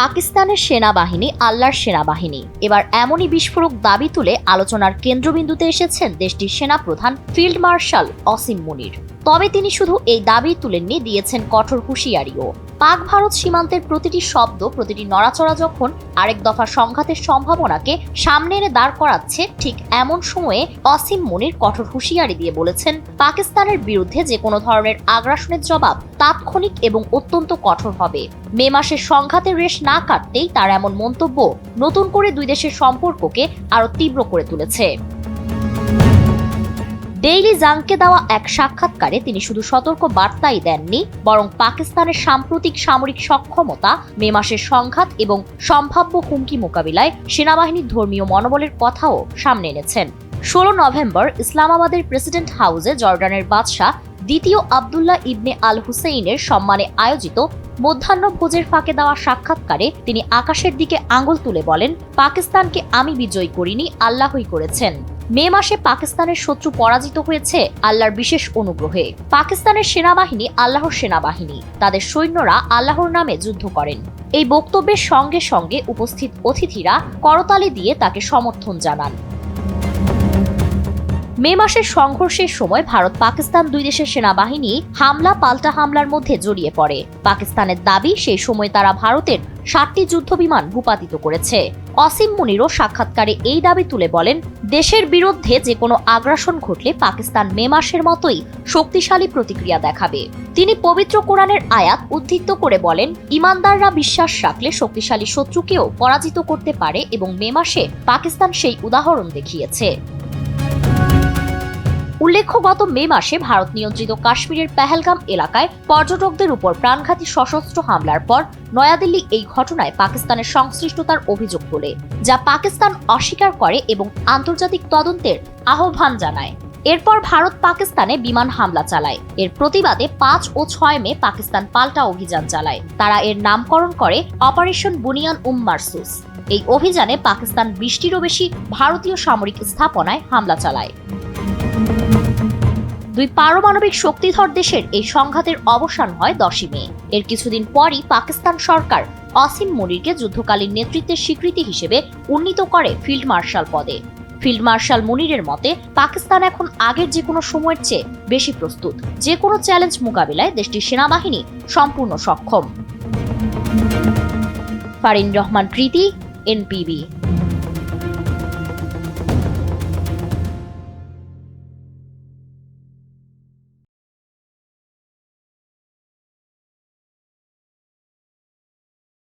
পাকিস্তানের সেনাবাহিনী, আল্লাহর সেনাবাহিনী। এবার এমনই বিস্ফোরক দাবি তুলে আলোচনার কেন্দ্রবিন্দুতে এসেছেন দেশটির সেনাপ্রধান, ফিল্ড মার্শাল অসীম মুনির। তবে তিনি শুধু এই দাবি তুলেননি, দিয়েছেন কঠোর হুঁশিয়ারিও। পাক ভারত সীমান্তের প্রতিটি শব্দ, প্রতিটি নড়াচড়া যখন আরেক দফা সংঘাতের সম্ভাবনাকে সামনে এনে দাঁড় করাচ্ছে, ঠিক এমন সময়ে অসীম মনির কঠোর হুঁশিয়ারি দিয়ে বলেছেন, পাকিস্তানের বিরুদ্ধে যে কোনো ধরনের আগ্রাসনের জবাব তাৎক্ষণিক এবং অত্যন্ত কঠোর হবে। মে মাসের সংঘাতের রেশ না কাটতেই তার এমন মন্তব্য নতুন করে দুই দেশের সম্পর্ককে আরও তীব্র করে তুলেছে। ডেইলি জাংকে দেওয়া এক সাক্ষাৎকারে তিনি শুধু সতর্ক বার্তাই দেননি, বরং পাকিস্তানের সাম্প্রতিক সামরিক সক্ষমতা, মে মাসের সংঘাত এবং সম্ভাব্য হুমকি মোকাবিলায় সেনাবাহিনীর ধর্মীয় মনোবলের কথাও সামনে এনেছেন। ষোলো নভেম্বর ইসলামাবাদের প্রেসিডেন্ট হাউসে জর্ডানের বাদশাহ দ্বিতীয় আবদুল্লাহ ইবনে আল হুসেইনের সম্মানে আয়োজিত মধ্যাহ্ন ভোজের ফাঁকে দেওয়া সাক্ষাৎকারে তিনি আকাশের দিকে আঙুল তুলে বলেন, পাকিস্তানকে আমি বিজয়ী করিনি, আল্লাহই করেছেন। মে মাসে পাকিস্তানের শত্রু পরাজিত হয়েছে আল্লাহর বিশেষ অনুগ্রহে। পাকিস্তানের সেনাবাহিনী আল্লাহর সেনাবাহিনী। তাদের সৈন্যরা আল্লাহর নামে যুদ্ধ করেন। এই বক্তব্যের সঙ্গে সঙ্গে উপস্থিত অতিথিরা করতালি দিয়ে তাকে সমর্থন জানান। মে মাসের সংঘর্ষের সময় ভারত পাকিস্তান দুই দেশের সেনাবাহিনী হামলা, পাল্টা হামলার মধ্যে জড়িয়ে পড়ে। পাকিস্তানের দাবি, সেই সময় তারা ভারতের ষাটটি যুদ্ধবিমান ভূপাতিত করেছে। অসীম মুনিরও সাক্ষাৎকারে এই দাবি তুলে বলেন, দেশের বিরুদ্ধে যে কোনো আগ্রাসন ঘটলে পাকিস্তান মে মাসের মতোই শক্তিশালী প্রতিক্রিয়া দেখাবে। তিনি পবিত্র কোরআনের আয়াত উদ্ধৃত করে বলেন, ইমানদাররা বিশ্বাস রাখলে শক্তিশালী শত্রুকেও পরাজিত করতে পারে এবং মে মাসে পাকিস্তান সেই উদাহরণ দেখিয়েছে। উল্লেখ্য গত মে মাসে ভারত নিয়ন্ত্রিত কাশ্মীরের পেহেলগাম এলাকায় পর্যটকদের উপর প্রাণঘাতী সশস্ত্র হামলার পর নয়াদিল্লি এই ঘটনায় পাকিস্তানের সংশ্লিষ্টতার অভিযোগ তোলে, যা পাকিস্তান অস্বীকার করে এবং আন্তর্জাতিক তদন্তের আহ্বান জানায়। এরপর ভারত পাকিস্তানে বিমান হামলা চালায়। এর প্রতিবাদে পাঁচ ও ছয় মে পাকিস্তান পাল্টা অভিযান চালায়। তারা এর নামকরণ করে অপারেশন বুনিয়ান উম মারসুস এই অভিযানে পাকিস্তান বিশটিরও বেশি ভারতীয় সামরিক স্থাপনায় হামলা চালায়। দুই পারমাণবিক শক্তিধর দেশের এই সংঘাতের অবসান হয় দশই মে। এর কিছুদিন পরই পাকিস্তান সরকার অসীম মনিরকে যুদ্ধকালীন নেতৃত্বের স্বীকৃতি হিসেবে উন্নীত করে ফিল্ড মার্শাল পদে। ফিল্ড মার্শাল মুনিরের মতে, পাকিস্তান এখন আগের যে কোনো সময়ের চেয়ে বেশি প্রস্তুত। যে কোনো চ্যালেঞ্জ মোকাবিলায় দেশটির সেনাবাহিনী সম্পূর্ণ সক্ষম। ফারিন রহমান, প্রীতি, এনপিবি।